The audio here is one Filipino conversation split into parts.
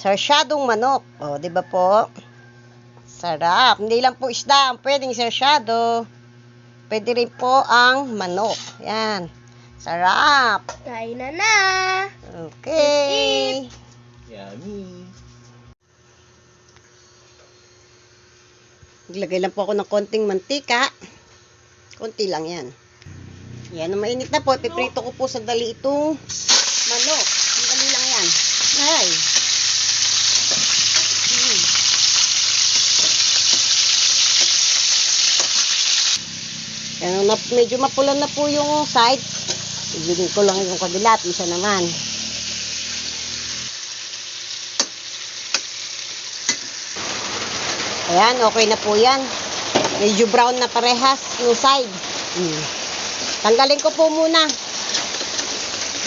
sarsyadong manok. O, di ba po? Sarap. Hindi lang po isda ang pwedeng sarsyado. Pwede rin po ang manok. Yan. Sarap. Kain na na! Okay. Yummy. Naglagay lang po ako ng konting mantika. Konti lang yan. Yan, mainit na po, piprito ko po sa dali itong manok. Ang dali lang yan. Ay. Hmm. Nung na, medyo mapulan na po yung side. Ibigin ko lang yung kabila at isa naman. Ayan, okay na po yan. Medyo brown na parehas yung side. Hmm. Tanggalin ko po muna.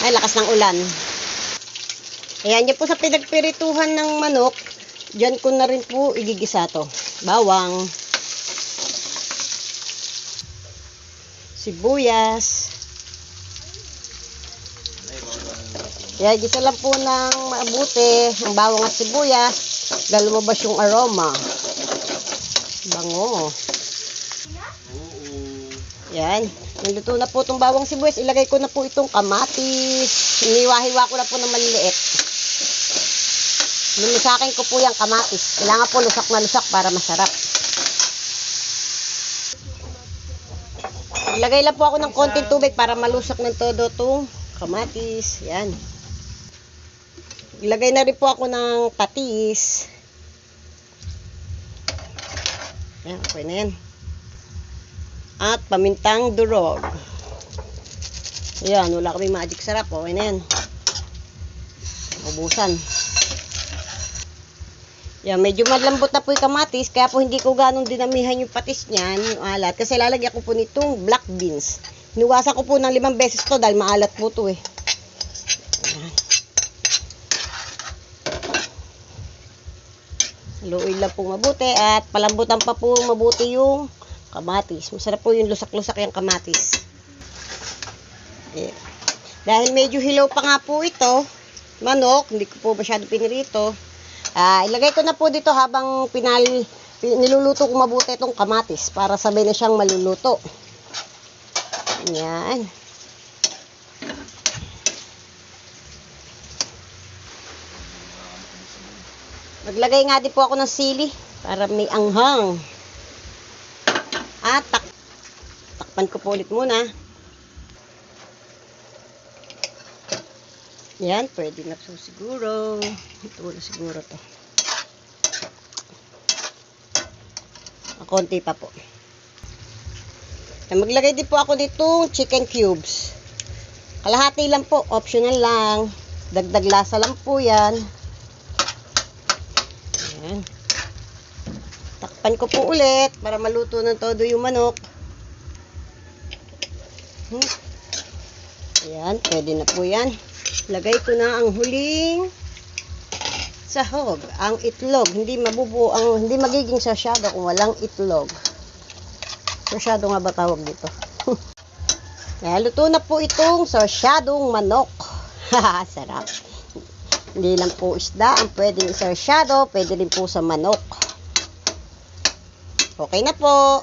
Ay, lakas ng ulan. Ayan, yan po sa pinagpirituhan ng manok. Diyan ko na rin po igigisa to. Bawang. Sibuyas. Kaya gisa lang po ng mabuti ang bawang at sibuyas dahil lumabas yung aroma. Bango. Yan. Niluto na po itong bawang sibuyas. Ilagay ko na po itong kamatis. Iniwahiwa ko na po ng maliliit. Lulusakin ko po yung kamatis. Kailangan po lusak na lusak para masarap. Ilagay lang po ako ng konting tubig para malusak ng todo itong kamatis. Yan. Ilagay na rin po ako ng patis. Yan, okay na yan at pamintang durog. Ayan, wala kami magic sarap. Okay na yan. Ubusan. Yan, medyo malambot na po yung kamatis, kaya po hindi ko ganong dinamihan yung patis niyan, yung alat. Kasi lalagyan ko po nitong black beans. Inuwasan ko po ng limang beses to dahil maalat po to eh. Ayan. Haluin lang po mabuti at palambutan pa po mabuti yung kamatis. Masarap po yung lusak-lusak yung kamatis. Eh, dahil medyo hilaw pa nga po ito, manok, hindi ko po masyado pinirito. Ah, ilagay ko na po dito habang pinal pi- niluluto ko mabuti itong kamatis para sabay na siyang maluluto. Yan. Naglagay nga din po ako ng sili para may anghang. At tak takpan ko po ulit muna. Yan, pwede na po siguro. Ito na siguro to. Ang konti pa po. Maglagay din po ako ditong chicken cubes. Kalahati lang po, optional lang. Dagdag lasa lang po yan. Yan. Takpan ko po ulit para maluto ng todo yung manok. Hmm. Ayan, pwede na po yan. Lagay ko na ang huling sahog, ang itlog. Hindi mabubuo, ang, hindi magiging sasyado kung walang itlog. Sasyado nga ba tawag dito? Kaya luto na po itong sarsyadong manok. Sarap. Hindi lang po isda ang pwedeng sarsyado, pwede rin po sa manok. Okay na po.